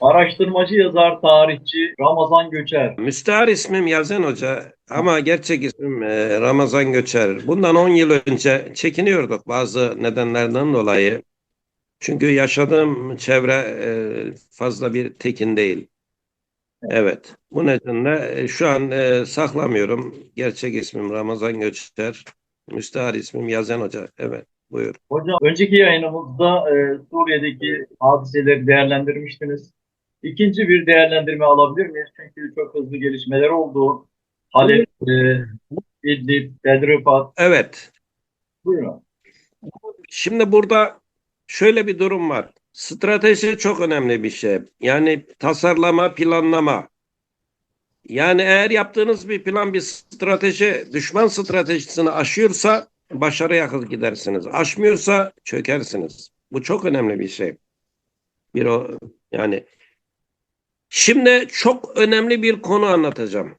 Araştırmacı, yazar, tarihçi Ramazan Göçer. Müstahar ismim Yazen Hoca ama gerçek ismim e, Ramazan Göçer. Bundan 10 yıl önce çekiniyorduk bazı nedenlerden dolayı. Çünkü yaşadığım çevre e, fazla bir tekin değil. Evet, bu nedenle e, şu an saklamıyorum. Gerçek ismim Ramazan Göçer. Müstahar ismim Yazen Hoca. Evet, buyur. Hocam önceki yayınımızda e, Suriye'deki hadiseleri değerlendirmiştiniz. İkinci bir değerlendirme alabilir miyiz? Çünkü çok hızlı gelişmeler oldu. Halep, e, İdlib, Bedrepat. Evet, Buyurun. Şimdi burada şöyle bir durum var. Strateji çok önemli bir şey. Yani tasarlama, planlama. Yani eğer yaptığınız bir plan, bir strateji düşman stratejisini aşıyorsa başarıya yakın gidersiniz. Aşmıyorsa çökersiniz. Bu çok önemli bir şey. Bir o yani şimdi çok önemli bir konu anlatacağım.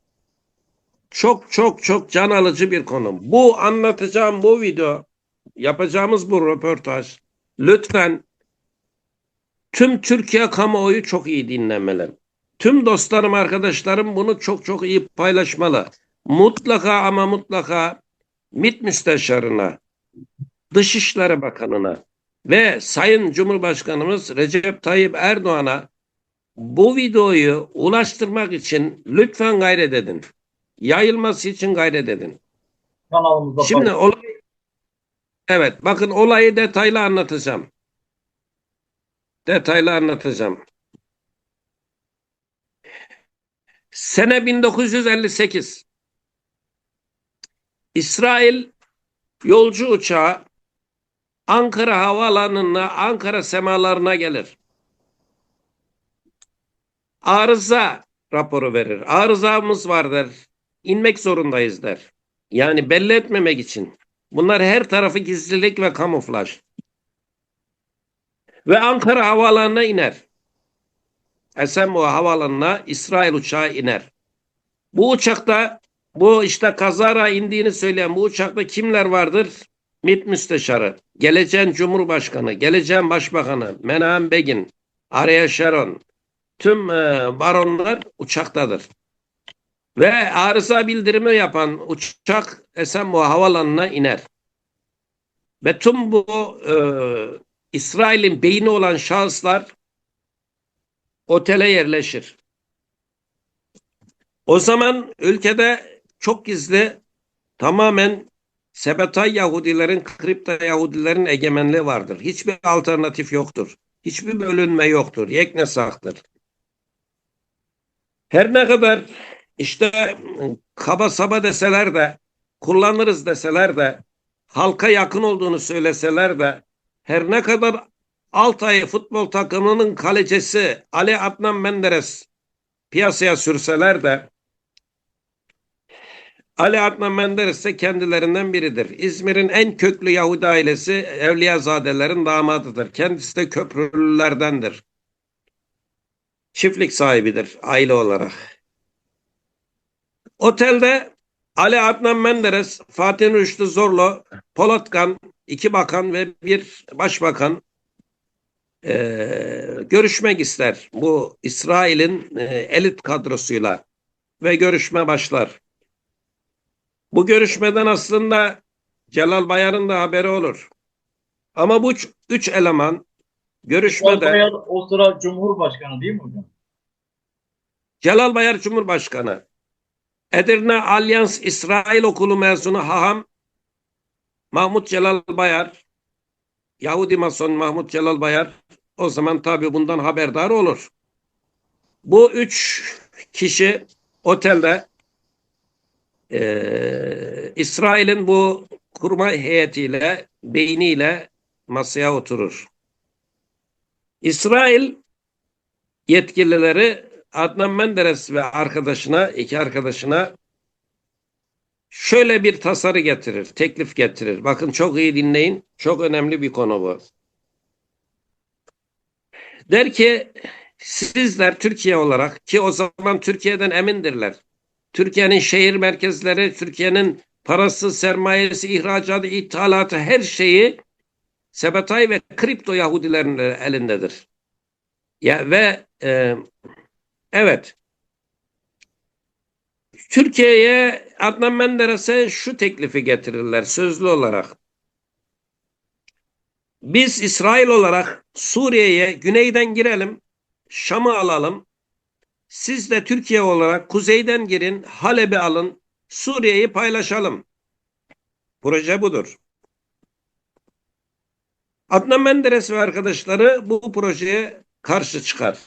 Çok çok çok can alıcı bir konu. Bu anlatacağım bu video yapacağımız bu röportaj lütfen tüm Türkiye kamuoyu çok iyi dinlemeli. Tüm dostlarım, arkadaşlarım bunu çok çok iyi paylaşmalı. Mutlaka ama mutlaka MİT Müsteşarına, Dışişleri Bakanı'na ve Sayın Cumhurbaşkanımız Recep Tayyip Erdoğan'a bu videoyu ulaştırmak için lütfen gayret edin. Yayılması için gayret edin. Kanalımızda Şimdi olay Evet, bakın olayı detaylı anlatacağım. Detaylı anlatacağım. Sene 1958. İsrail yolcu uçağı Ankara havaalanına, Ankara semalarına gelir. Arıza raporu verir. Arızamız var der. İnmek zorundayız der. Yani belli etmemek için. Bunlar her tarafı gizlilik ve kamuflaj. Ve Ankara havaalanına iner. Esenboğa havaalanına İsrail uçağı iner. Bu uçakta bu işte kazara indiğini söyleyen bu uçakta kimler vardır? MİT Müsteşarı, geleceğin Cumhurbaşkanı, geleceğin Başbakanı, Menahem Begin, Ariel Sharon, tüm e, baronlar uçaktadır. Ve arıza bildirimi yapan uçak Esenboğa Havaalanı'na iner. Ve tüm bu e, İsrail'in beyni olan şahıslar otele yerleşir. O zaman ülkede çok gizli tamamen Sebetay Yahudilerin, Kripta Yahudilerin egemenliği vardır. Hiçbir alternatif yoktur. Hiçbir bölünme yoktur. Yeknesaktır. Her ne kadar işte kaba saba deseler de kullanırız deseler de halka yakın olduğunu söyleseler de her ne kadar Altay futbol takımının kalecisi Ali Adnan Menderes piyasaya sürseler de Ali Adnan Menderes de kendilerinden biridir. İzmir'in en köklü Yahudi ailesi Evliyazadelerin damadıdır. Kendisi de köprülülerdendir. Çiftlik sahibidir aile olarak. Otelde Ali Adnan Menderes, Fatih Rüştü Zorlu, Polatkan, iki bakan ve bir başbakan eee, görüşmek ister. Bu İsrail'in eee, elit kadrosuyla ve görüşme başlar. Bu görüşmeden aslında Celal Bayar'ın da haberi olur. Ama bu üç, üç eleman görüşmede Bayar o sıra Cumhurbaşkanı değil mi hocam? Celal Bayar Cumhurbaşkanı, Edirne Alyans İsrail Okulu mezunu Haham Mahmut Celal Bayar, Yahudi Mason Mahmut Celal Bayar o zaman tabii bundan haberdar olur. Bu üç kişi otelde eee, İsrail'in bu kurma heyetiyle, beyniyle masaya oturur. İsrail yetkilileri Adnan Menderes ve arkadaşına, iki arkadaşına şöyle bir tasarı getirir, teklif getirir. Bakın çok iyi dinleyin. Çok önemli bir konu bu. Der ki sizler Türkiye olarak ki o zaman Türkiye'den emindirler. Türkiye'nin şehir merkezleri, Türkiye'nin parası, sermayesi, ihracatı, ithalatı her şeyi Sebetay ve kripto Yahudilerin elindedir. Ya ve e, evet Türkiye'ye Adnan Menderes'e şu teklifi getirirler sözlü olarak. Biz İsrail olarak Suriye'ye güneyden girelim, Şam'ı alalım. Siz de Türkiye olarak kuzeyden girin, Halep'i alın, Suriye'yi paylaşalım. Proje budur. Adnan Menderes ve arkadaşları bu projeye karşı çıkar.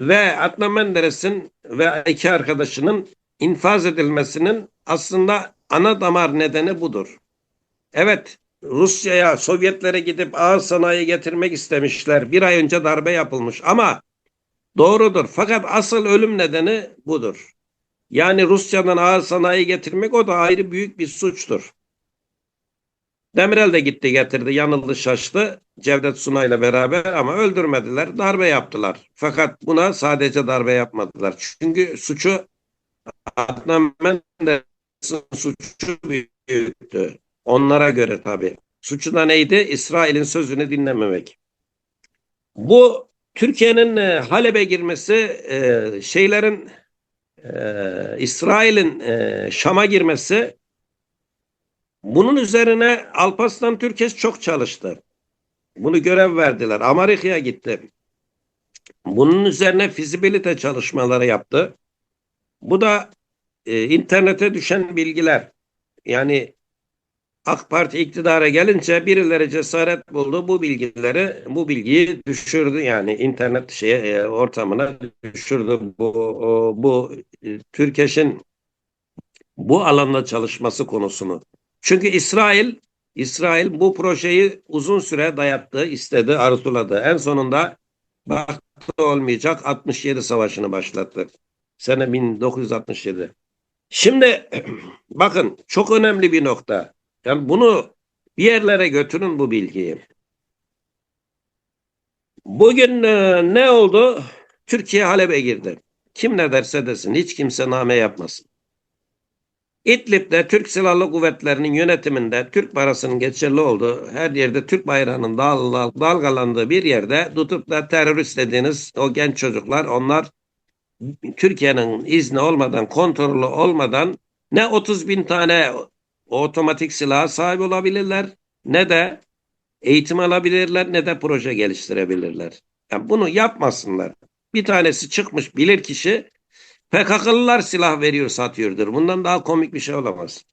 Ve Adnan Menderes'in ve iki arkadaşının infaz edilmesinin aslında ana damar nedeni budur. Evet, Rusya'ya, Sovyetlere gidip ağır sanayi getirmek istemişler. Bir ay önce darbe yapılmış ama doğrudur. Fakat asıl ölüm nedeni budur. Yani Rusya'dan ağır sanayi getirmek o da ayrı büyük bir suçtur. Demirel de gitti getirdi, yanıldı şaştı Cevdet Sunay'la beraber ama öldürmediler, darbe yaptılar. Fakat buna sadece darbe yapmadılar. Çünkü suçu Adnan Menderes'in suçu büyüktü. Onlara göre tabii. Suçu da neydi? İsrail'in sözünü dinlememek. Bu Türkiye'nin e, Halep'e girmesi e, şeylerin e, İsrail'in Şam'a girmesi bunun üzerine Alparslan Türkeş çok çalıştı. Bunu görev verdiler. Amerika'ya gitti. Bunun üzerine fizibilite çalışmaları yaptı. Bu da e, internete düşen bilgiler. Yani AK Parti iktidara gelince birileri cesaret buldu bu bilgileri, bu bilgiyi düşürdü yani internet şeye e, ortamına düşürdü bu bu e, Türkeş'in bu alanda çalışması konusunu. Çünkü İsrail İsrail bu projeyi uzun süre dayattı, istedi, arzuladı. En sonunda baktı olmayacak 67 savaşını başlattı. Sene 1967. Şimdi bakın çok önemli bir nokta. Yani bunu bir yerlere götürün bu bilgiyi. Bugün e, ne oldu? Türkiye Halep'e girdi. Kim ne derse desin hiç kimse name yapmasın. İdlib'de Türk Silahlı Kuvvetleri'nin yönetiminde Türk parasının geçerli olduğu her yerde Türk bayrağının dal- dalgalandığı bir yerde tutup da terörist dediğiniz o genç çocuklar onlar Türkiye'nin izni olmadan kontrolü olmadan ne 30 bin tane otomatik silaha sahip olabilirler ne de eğitim alabilirler ne de proje geliştirebilirler. Yani bunu yapmasınlar. Bir tanesi çıkmış bilir kişi PKK'lılar silah veriyor satıyordur. Bundan daha komik bir şey olamaz.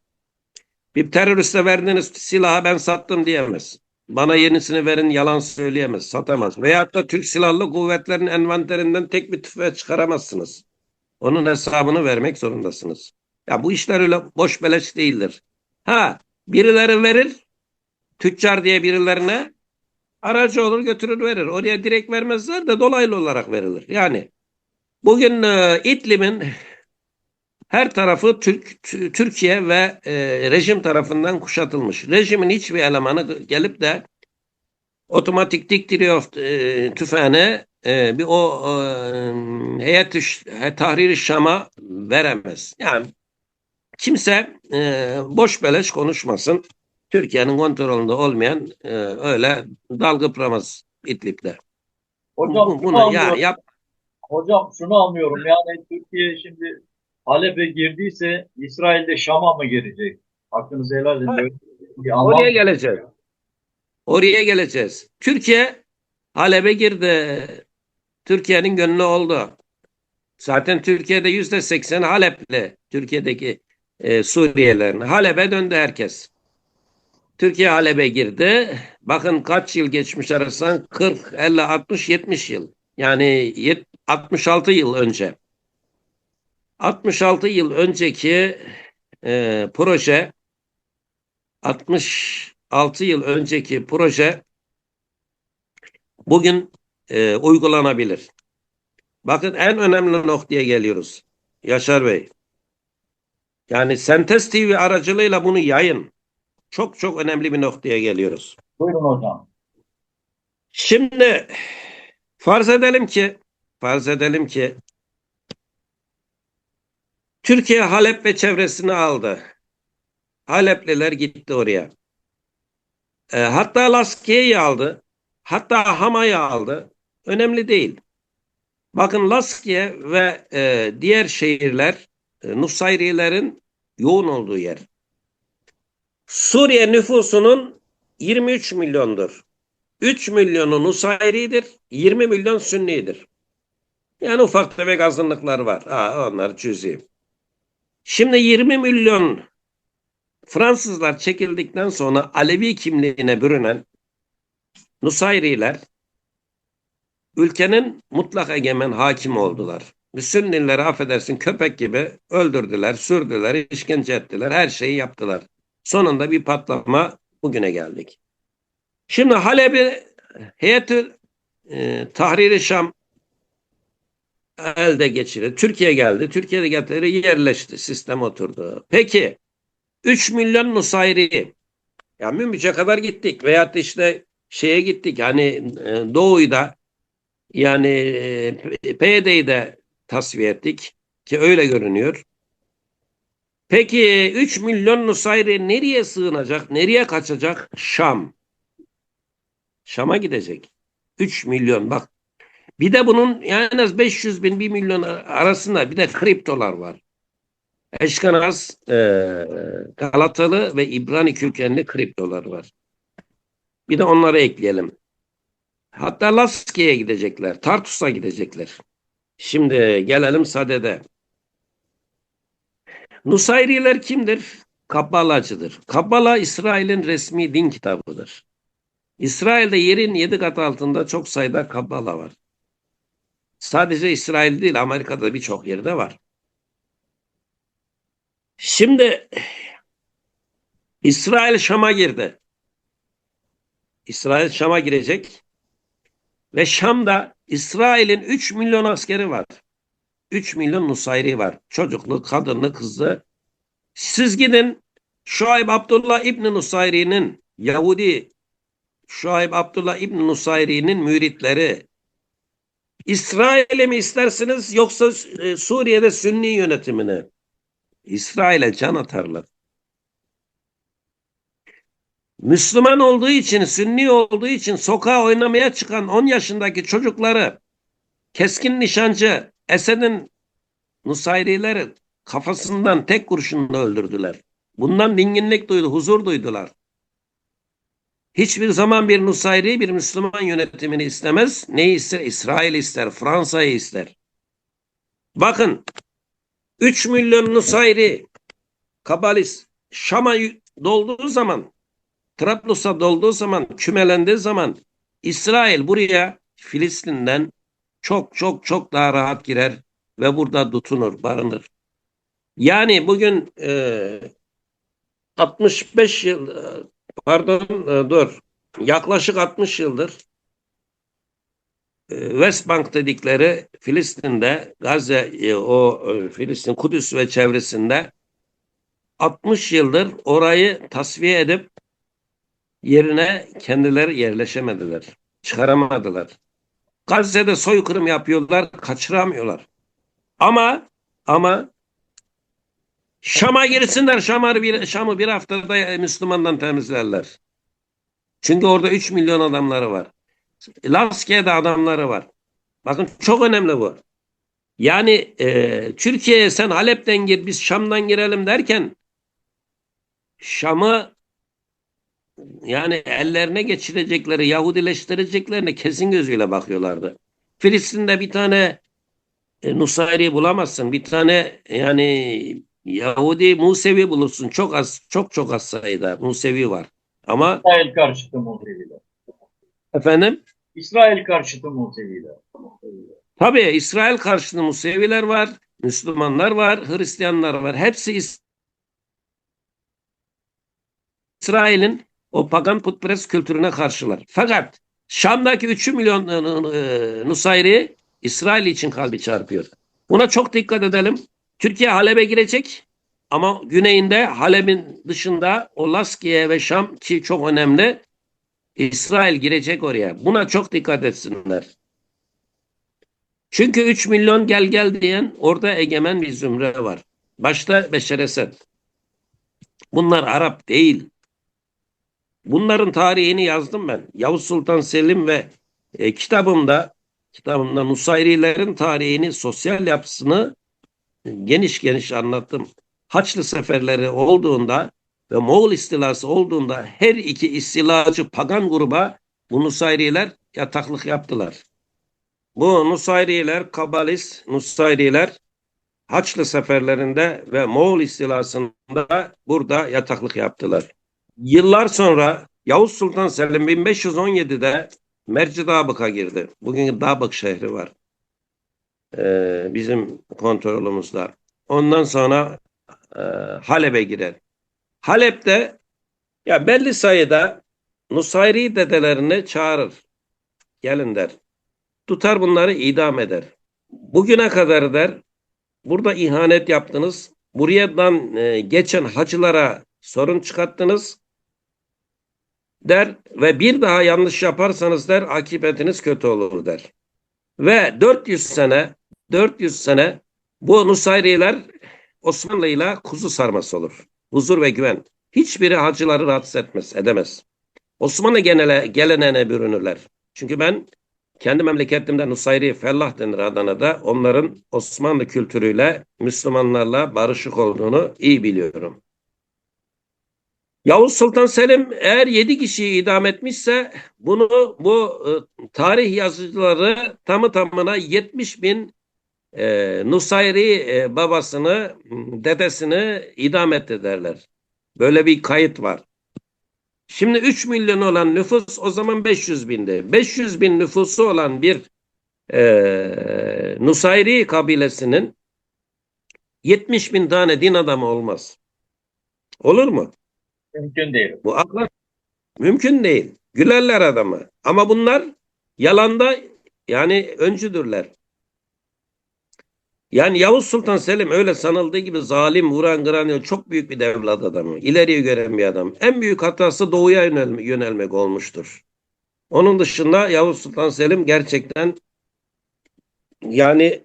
Bir teröriste verdiğiniz silahı ben sattım diyemez. Bana yenisini verin yalan söyleyemez, satamaz. Veyahut da Türk Silahlı Kuvvetleri'nin envanterinden tek bir tüfeği çıkaramazsınız. Onun hesabını vermek zorundasınız. Ya bu işler öyle boş beleş değildir. Ha birileri verir, tüccar diye birilerine aracı olur götürür verir. Oraya direkt vermezler de dolaylı olarak verilir. Yani bugün e, İdlib'in her tarafı Türk, Türkiye ve e, rejim tarafından kuşatılmış. Rejimin hiçbir elemanı gelip de otomatik diktiriyor e, tüfeğine e, bir o e, heyet tahrir Şam'a veremez. Yani kimse e, boş beleş konuşmasın. Türkiye'nin kontrolünde olmayan e, öyle dalgıpramaz İdlib'de. Hocam Bu- şunu Bunu ya, yap, Hocam şunu anlıyorum. Yani Türkiye şimdi Halep'e girdiyse İsrail'de Şam'a mı girecek? Hakkınızı helal edin. Anlam- Oraya geleceğiz. Oraya geleceğiz. Türkiye Halep'e girdi. Türkiye'nin gönlü oldu. Zaten Türkiye'de yüzde seksen Halep'li. Türkiye'deki e, Suriyelilerin. Halep'e döndü herkes. Türkiye Halep'e girdi. Bakın kaç yıl geçmiş arasından 40, 50, 60, 70 yıl. Yani 66 yıl önce. 66 yıl önceki e, proje 66 yıl önceki proje bugün e, uygulanabilir. Bakın en önemli noktaya geliyoruz. Yaşar Bey. Yani Sentez TV aracılığıyla bunu yayın. Çok çok önemli bir noktaya geliyoruz. Buyurun hocam. Şimdi farz edelim ki farz edelim ki Türkiye Halep ve çevresini aldı. Halepliler gitti oraya. E, hatta Laskiye'yi aldı. Hatta Hama'yı aldı. Önemli değil. Bakın Laskiye ve e, diğer şehirler e, Nusayrilerin yoğun olduğu yer. Suriye nüfusunun 23 milyondur. 3 milyonu Nusayri'dir, 20 milyon Sünni'dir. Yani ufak tefek azınlıklar var. Ha, onlar cüzi. Şimdi 20 milyon Fransızlar çekildikten sonra Alevi kimliğine bürünen Nusayriler ülkenin mutlak egemen hakimi oldular. Sünnileri affedersin köpek gibi öldürdüler, sürdüler, işkence ettiler, her şeyi yaptılar. Sonunda bir patlama bugüne geldik. Şimdi Halep'i heyeti e, Tahrir-i Şam elde geçirildi. Türkiye geldi. Türkiye'de getirdi yerleşti. Sistem oturdu. Peki 3 milyon Nusayri ya Münbiç'e kadar gittik veyahut işte şeye gittik hani e, Doğu'yu da yani e, PYD'yi de tasfiye ettik ki öyle görünüyor. Peki 3 milyon Nusayri nereye sığınacak? Nereye kaçacak? Şam. Şam'a gidecek. 3 milyon bak. Bir de bunun yani en az 500 bin 1 milyon arasında bir de kriptolar var. Eşkanaz, e, Galatalı ve İbrani kökenli kriptolar var. Bir de onları ekleyelim. Hatta Laskiye'ye gidecekler. Tartus'a gidecekler. Şimdi gelelim Sade'de. Nusayriler kimdir? Kabbalacıdır. Kabbala İsrail'in resmi din kitabıdır. İsrail'de yerin yedi kat altında çok sayıda Kabbala var. Sadece İsrail değil Amerika'da birçok yerde var. Şimdi İsrail Şam'a girdi. İsrail Şam'a girecek. Ve Şam'da İsrail'in 3 milyon askeri var. 3 milyon Nusayri var. Çocuklu, kadınlı, kızlı. Siz gidin Şuayb Abdullah İbni Nusayri'nin Yahudi Şuayb Abdullah İbni Nusayri'nin müritleri İsrail'e mi istersiniz yoksa e, Suriye'de Sünni yönetimine? İsrail'e can atarlar. Müslüman olduğu için, Sünni olduğu için sokağa oynamaya çıkan 10 yaşındaki çocukları keskin nişancı Esed'in Nusayrileri kafasından tek kurşunla öldürdüler. Bundan dinginlik duydu, huzur duydular. Hiçbir zaman bir Nusayri bir Müslüman yönetimini istemez. Ne ister? İsrail ister, Fransa'yı ister. Bakın 3 milyon Nusayri Kabalist Şam'a dolduğu zaman Trablus'a dolduğu zaman kümelendiği zaman İsrail buraya Filistin'den çok çok çok daha rahat girer ve burada tutunur, barınır. Yani bugün e, 65 yıl pardon e, dur yaklaşık 60 yıldır e, West Bank dedikleri Filistin'de Gazze e, o e, Filistin Kudüs ve çevresinde 60 yıldır orayı tasfiye edip yerine kendileri yerleşemediler. Çıkaramadılar. Gazze'de soykırım yapıyorlar, kaçıramıyorlar. Ama ama Şam'a girsinler, Şam'ı bir, Şam'ı bir haftada Müslümandan temizlerler. Çünkü orada 3 milyon adamları var. Laskiye'de adamları var. Bakın çok önemli bu. Yani e, Türkiye'ye sen Halep'ten gir, biz Şam'dan girelim derken Şam'ı yani ellerine geçirecekleri, Yahudileştireceklerine kesin gözüyle bakıyorlardı. Filistin'de bir tane e, Nusayri bulamazsın. Bir tane yani Yahudi Musevi bulursun. Çok az, çok çok az sayıda Musevi var. Ama İsrail karşıtı Museviler. efendim İsrail karşıtı Museviler. tabii İsrail karşıtı Museviler var, Müslümanlar var, Hristiyanlar var. Hepsi İs- İsrail'in o pagan putperest kültürüne karşılar. Fakat Şam'daki 3 milyon e, Nusayri İsrail için kalbi çarpıyor. Buna çok dikkat edelim. Türkiye Halep'e girecek ama güneyinde Halep'in dışında o Laskiye ve Şam ki çok önemli. İsrail girecek oraya. Buna çok dikkat etsinler. Çünkü 3 milyon gel gel diyen orada egemen bir zümre var. Başta Beşer Esed. Bunlar Arap değil. Bunların tarihini yazdım ben. Yavuz Sultan Selim ve e, kitabımda kitabımda Nusayrilerin tarihini, sosyal yapısını geniş geniş anlattım. Haçlı seferleri olduğunda ve Moğol istilası olduğunda her iki istilacı pagan gruba bu Nusayriler yataklık yaptılar. Bu Nusayriler, Kabalist Nusayriler Haçlı seferlerinde ve Moğol istilasında burada yataklık yaptılar. Yıllar sonra Yavuz Sultan Selim 1517'de Mercidabık'a girdi. Bugün Dabık şehri var. Ee, bizim kontrolümüzde. Ondan sonra e, Halep'e girer. Halep'te ya belli sayıda Nusayri dedelerini çağırır. Gelin der. Tutar bunları idam eder. Bugüne kadar der burada ihanet yaptınız. Buradan e, geçen hacılara sorun çıkarttınız der ve bir daha yanlış yaparsanız der akıbetiniz kötü olur der. Ve 400 sene 400 sene bu Nusayriler Osmanlı ile kuzu sarması olur. Huzur ve güven. Hiçbiri hacıları rahatsız etmez, edemez. Osmanlı genele, geleneğine bürünürler. Çünkü ben kendi memleketimde Nusayri Fellah denir Adana'da. Onların Osmanlı kültürüyle, Müslümanlarla barışık olduğunu iyi biliyorum. Yavuz Sultan Selim eğer yedi kişiyi idam etmişse bunu bu e, tarih yazıcıları tamı tamına 70 bin e, Nusayri e, babasını, dedesini idam etti derler. Böyle bir kayıt var. Şimdi 3 milyon olan nüfus o zaman 500 bindi. 500 bin nüfusu olan bir e, Nusayri kabilesinin 70 bin tane din adamı olmaz. Olur mu? Mümkün değil. Bu akla mümkün değil. Gülerler adamı. Ama bunlar yalanda yani öncüdürler. Yani Yavuz Sultan Selim öyle sanıldığı gibi zalim, vuran, kıran çok büyük bir devlet adamı. İleriyi gören bir adam. En büyük hatası doğuya yönelme, yönelmek olmuştur. Onun dışında Yavuz Sultan Selim gerçekten yani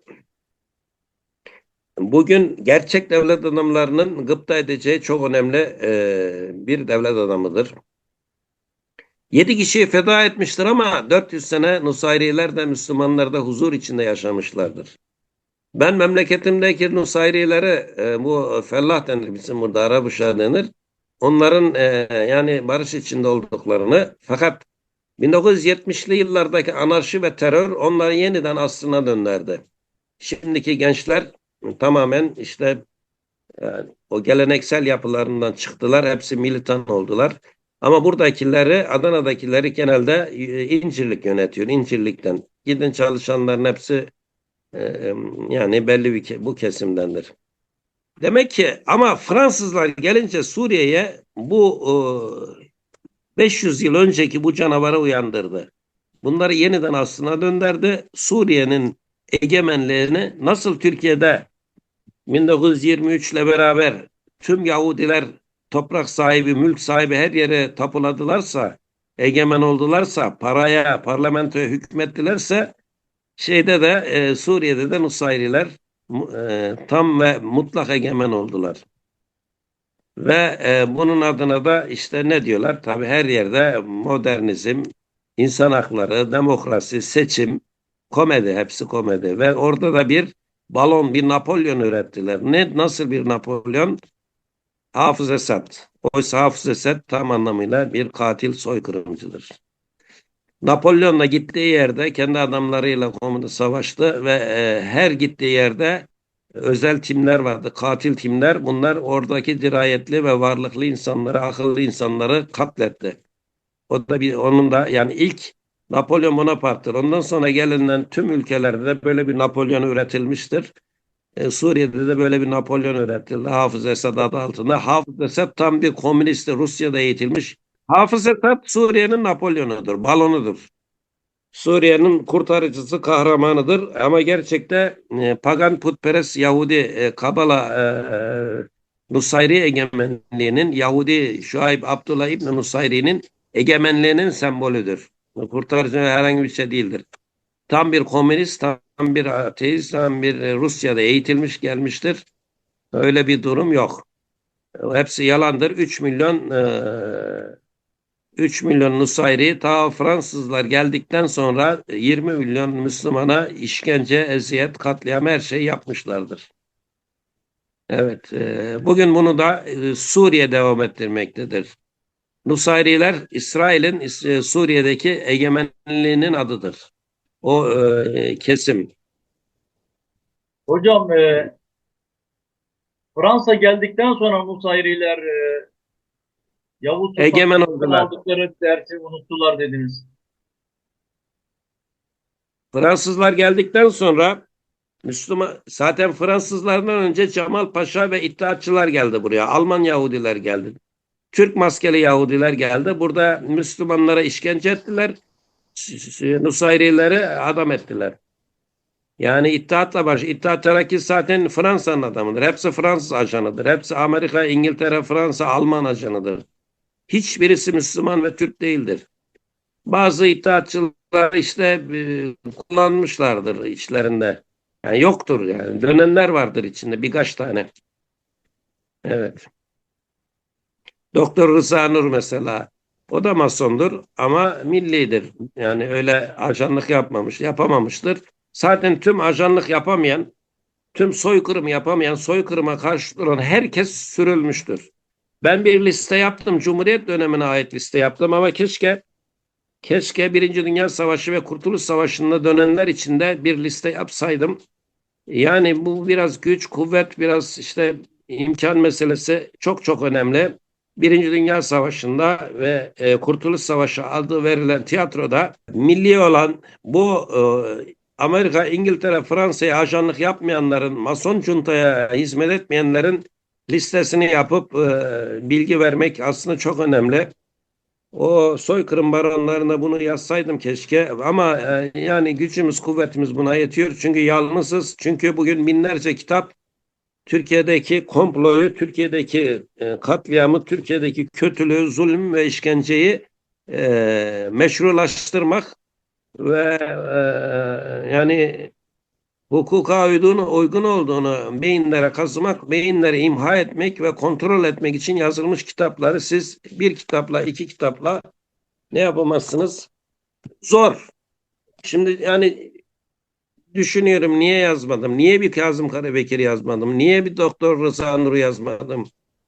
bugün gerçek devlet adamlarının gıpta edeceği çok önemli e, bir devlet adamıdır. Yedi kişiyi feda etmiştir ama 400 sene Nusayriler de Müslümanlar da huzur içinde yaşamışlardır. Ben memleketimdeki Nusayrilere e, bu fellah denir bizim burada Arap uşağı denir. Onların e, yani barış içinde olduklarını fakat 1970'li yıllardaki anarşi ve terör onları yeniden aslına döndürdü. Şimdiki gençler tamamen işte yani o geleneksel yapılarından çıktılar. Hepsi militan oldular. Ama buradakileri, Adana'dakileri genelde e, İncirlik yönetiyor. İncirlik'ten. Gidin çalışanların hepsi e, yani belli bir bu kesimdendir. Demek ki ama Fransızlar gelince Suriye'ye bu e, 500 yıl önceki bu canavarı uyandırdı. Bunları yeniden aslına döndürdü. Suriye'nin egemenliğini nasıl Türkiye'de 1923 ile beraber tüm Yahudiler toprak sahibi, mülk sahibi her yere tapuladılarsa, egemen oldularsa, paraya, parlamentoya hükmettilerse şeyde de e, Suriye'de de Nusayriler e, tam ve mutlak egemen oldular. Ve e, bunun adına da işte ne diyorlar? Tabii her yerde modernizm, insan hakları, demokrasi, seçim, komedi, hepsi komedi. Ve orada da bir balon, bir Napolyon ürettiler. Ne, nasıl bir Napolyon? Hafız Esad. Oysa Hafız Esad tam anlamıyla bir katil soykırımcıdır. Napolyon da gittiği yerde kendi adamlarıyla komuta savaştı ve e, her gittiği yerde özel timler vardı, katil timler. Bunlar oradaki dirayetli ve varlıklı insanları, akıllı insanları katletti. O da bir onun da yani ilk Napolyon Bonaparte'tır. Ondan sonra gelinen tüm ülkelerde böyle bir Napolyon üretilmiştir. E, Suriye'de de böyle bir Napolyon üretildi. Hafız Esad adı altında. Hafız Esad tam bir komünist Rusya'da eğitilmiş. Hafız Esad Suriye'nin Napolyonudur, balonudur. Suriye'nin kurtarıcısı, kahramanıdır. Ama gerçekte e, pagan putperest Yahudi e, Kabala e, Nusayri egemenliğinin Yahudi Şuayb Abdullah İbni Nusayri'nin egemenliğinin sembolüdür. Kurtarıcı herhangi bir şey değildir. Tam bir komünist, tam bir ateist, tam bir e, Rusya'da eğitilmiş gelmiştir. Öyle bir durum yok. Hepsi yalandır. 3 milyon e, 3 milyon Nusayri ta Fransızlar geldikten sonra 20 milyon Müslümana işkence, eziyet, katliam her şeyi yapmışlardır. Evet, e, bugün bunu da e, Suriye devam ettirmektedir. Nusayriler İsrail'in e, Suriye'deki egemenliğinin adıdır. O e, kesim. Hocam e, Fransa geldikten sonra Nusayriler e, Yavuz Egemen oldular. aldıkları dersi unuttular dediniz. Fransızlar geldikten sonra Müslüman zaten Fransızlardan önce Cemal Paşa ve İttihatçılar geldi buraya. Alman Yahudiler geldi. Türk maskeli Yahudiler geldi. Burada Müslümanlara işkence ettiler. Nusayrileri adam ettiler. Yani İttihat'la baş. İttihat Terakki zaten Fransa'nın adamıdır. Hepsi Fransız ajanıdır. Hepsi Amerika, İngiltere, Fransa, Alman ajanıdır. Hiçbirisi Müslüman ve Türk değildir. Bazı İttihatçılar işte e, kullanmışlardır içlerinde. Yani yoktur yani. Dönenler vardır içinde birkaç tane. Evet. Doktor Rıza Nur mesela. O da masondur ama millidir. Yani öyle ajanlık yapmamış, yapamamıştır. Zaten tüm ajanlık yapamayan, tüm soykırım yapamayan, soykırıma karşı duran herkes sürülmüştür. Ben bir liste yaptım. Cumhuriyet dönemine ait liste yaptım ama keşke keşke Birinci Dünya Savaşı ve Kurtuluş Savaşı'nda dönenler içinde bir liste yapsaydım. Yani bu biraz güç, kuvvet, biraz işte imkan meselesi çok çok önemli. Birinci Dünya Savaşı'nda ve e, Kurtuluş Savaşı adı verilen tiyatroda milli olan bu e, Amerika, İngiltere, Fransa'ya ajanlık yapmayanların, Mason cuntaya hizmet etmeyenlerin listesini yapıp e, bilgi vermek aslında çok önemli. O soykırım baronlarına bunu yazsaydım keşke ama e, yani gücümüz kuvvetimiz buna yetiyor. Çünkü yalnızız. Çünkü bugün binlerce kitap Türkiye'deki komployu, Türkiye'deki e, katliamı, Türkiye'deki kötülüğü, zulüm ve işkenceyi e, meşrulaştırmak ve e, yani hukuka uygun, uygun olduğunu beyinlere kazımak, beyinleri imha etmek ve kontrol etmek için yazılmış kitapları siz bir kitapla, iki kitapla ne yapamazsınız? Zor. Şimdi yani düşünüyorum niye yazmadım? Niye bir Kazım Karabekir yazmadım? Niye bir Doktor Rıza Nur'u yazmadım?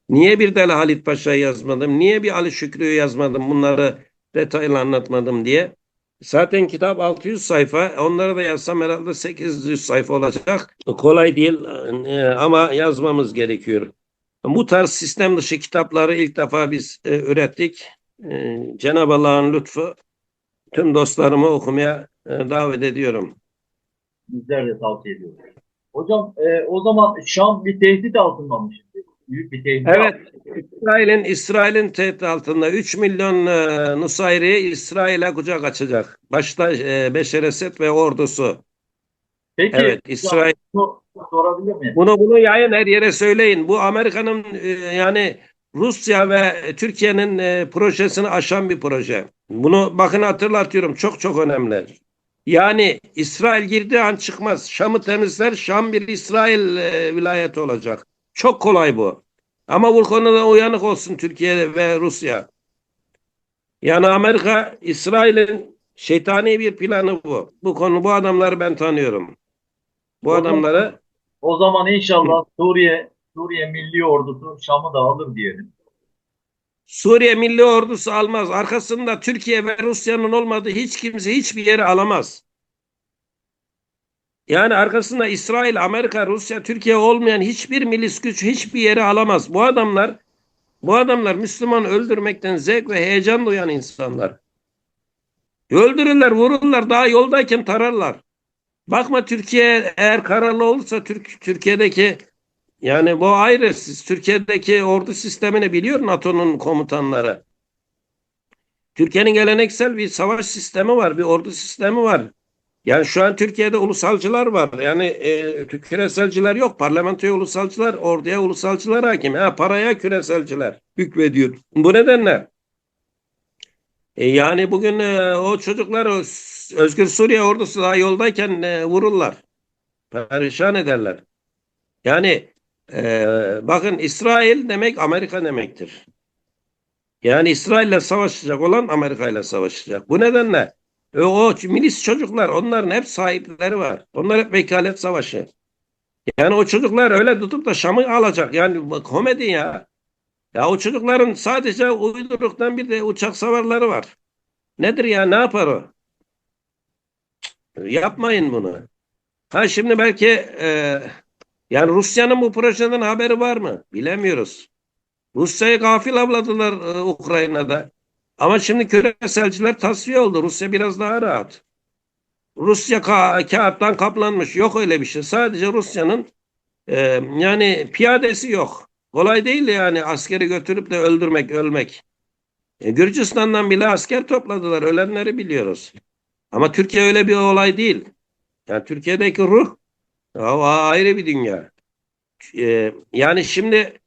Niye bir Deli Halit Paşa'yı yazmadım? Niye bir Ali Şükrü'yü yazmadım? Bunları detaylı anlatmadım diye. Zaten kitap 600 sayfa. Onları da yazsam herhalde 800 sayfa olacak. Kolay değil e, ama yazmamız gerekiyor. Bu tarz sistem dışı kitapları ilk defa biz e, ürettik. E, Cenab-ı Allah'ın lütfu tüm dostlarımı okumaya davet ediyorum. Bizler de tavsiye ediyoruz. Hocam e, o zaman Şam bir tehdit altında mı şimdi? Büyük bir tehdit Evet, İsrail'in İsrail'in tehdit altında 3 milyon e, Nusayri İsrail'e kucak açacak. Başta e, Beşer Esed ve ordusu. Peki Evet, İsrail bunu sorabilir miyim? Bunu bunu yayın her yere söyleyin. Bu Amerika'nın e, yani Rusya ve Türkiye'nin e, projesini aşan bir proje. Bunu bakın hatırlatıyorum. Çok çok önemli. Yani İsrail girdiği an çıkmaz. Şam'ı temizler. Şam bir İsrail e, vilayeti olacak. Çok kolay bu. Ama bu konuda uyanık olsun Türkiye ve Rusya. Yani Amerika, İsrail'in şeytani bir planı bu. Bu konu bu adamları ben tanıyorum. Bu Hocam- adamları O zaman inşallah Suriye Suriye Milli Ordusu Şam'ı da alır diyelim. Suriye Milli Ordusu almaz. Arkasında Türkiye ve Rusya'nın olmadığı hiç kimse hiçbir yeri alamaz. Yani arkasında İsrail, Amerika, Rusya, Türkiye olmayan hiçbir milis güç hiçbir yeri alamaz. Bu adamlar bu adamlar Müslüman öldürmekten zevk ve heyecan duyan insanlar. Öldürürler, vururlar, daha yoldayken tararlar. Bakma Türkiye eğer kararlı olursa Türk Türkiye'deki yani bu ayrı. Siz Türkiye'deki ordu sistemini biliyor NATO'nun komutanları. Türkiye'nin geleneksel bir savaş sistemi var, bir ordu sistemi var. Yani şu an Türkiye'de ulusalcılar var. Yani e, küreselciler yok. Parlamentoya ulusalcılar, orduya ulusalcılar hakim. Ha, paraya küreselciler hükmediyor. Bu nedenle e, yani bugün e, o çocuklar Özgür Suriye ordusu daha yoldayken e, vururlar. Perişan ederler. Yani e, bakın İsrail demek Amerika demektir. Yani İsrail'le savaşacak olan Amerika ile savaşacak. Bu nedenle e, o milis çocuklar onların hep sahipleri var. Onlar hep vekalet savaşı. Yani o çocuklar öyle tutup da Şam'ı alacak. Yani komedi ya. Ya o çocukların sadece uyduruktan bir de uçak savarları var. Nedir ya ne yapar o? Yapmayın bunu. Ha şimdi belki e, yani Rusya'nın bu projeden haberi var mı? Bilemiyoruz. Rusya'yı gafil avladılar e, Ukrayna'da. Ama şimdi küreselciler tasfiye oldu. Rusya biraz daha rahat. Rusya ka kağıttan kaplanmış. Yok öyle bir şey. Sadece Rusya'nın e, yani piyadesi yok. Kolay değil yani askeri götürüp de öldürmek, ölmek. E, Gürcistan'dan bile asker topladılar. Ölenleri biliyoruz. Ama Türkiye öyle bir olay değil. Yani Türkiye'deki ruh o ayrı bir dünya. E, yani şimdi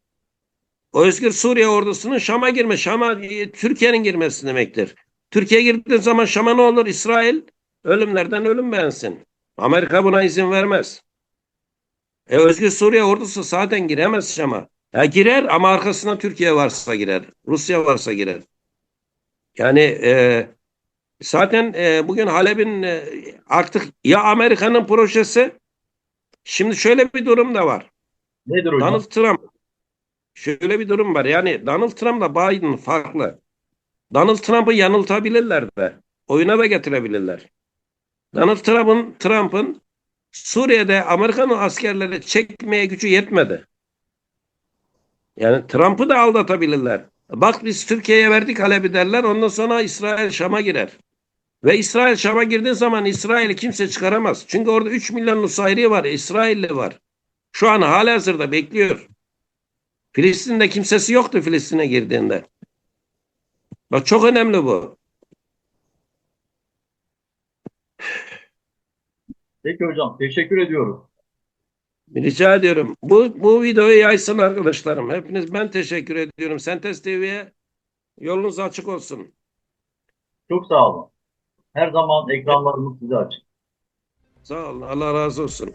Özgür Suriye ordusunun Şam'a girme, Şam'a e, Türkiye'nin girmesi demektir. Türkiye girdiği zaman Şam'a ne olur? İsrail ölümlerden ölüm beğensin. Amerika buna izin vermez. E Özgür Suriye ordusu zaten giremez Şam'a. Ya girer ama arkasına Türkiye varsa girer. Rusya varsa girer. Yani e, zaten e, bugün Halep'in e, artık ya Amerika'nın projesi şimdi şöyle bir durum da var. Nedir hocam? Donald Trump şöyle bir durum var. Yani Donald Trump'la Biden farklı. Donald Trump'ı yanıltabilirler de. Oyuna da getirebilirler. Donald Trump'ın Trump'ın Suriye'de Amerikan askerleri çekmeye gücü yetmedi. Yani Trump'ı da aldatabilirler. Bak biz Türkiye'ye verdik Halep'i derler. Ondan sonra İsrail Şam'a girer. Ve İsrail Şam'a girdiği zaman İsrail'i kimse çıkaramaz. Çünkü orada 3 milyon Nusayri var, İsrailli var. Şu an halihazırda bekliyor. Filistin'de kimsesi yoktu Filistin'e girdiğinde. Bak çok önemli bu. Peki hocam teşekkür ediyorum. Rica ediyorum. Bu, bu videoyu yaysın arkadaşlarım. Hepiniz ben teşekkür ediyorum. Sentez TV'ye yolunuz açık olsun. Çok sağ olun. Her zaman ekranlarımız size açık. Sağ olun. Allah razı olsun.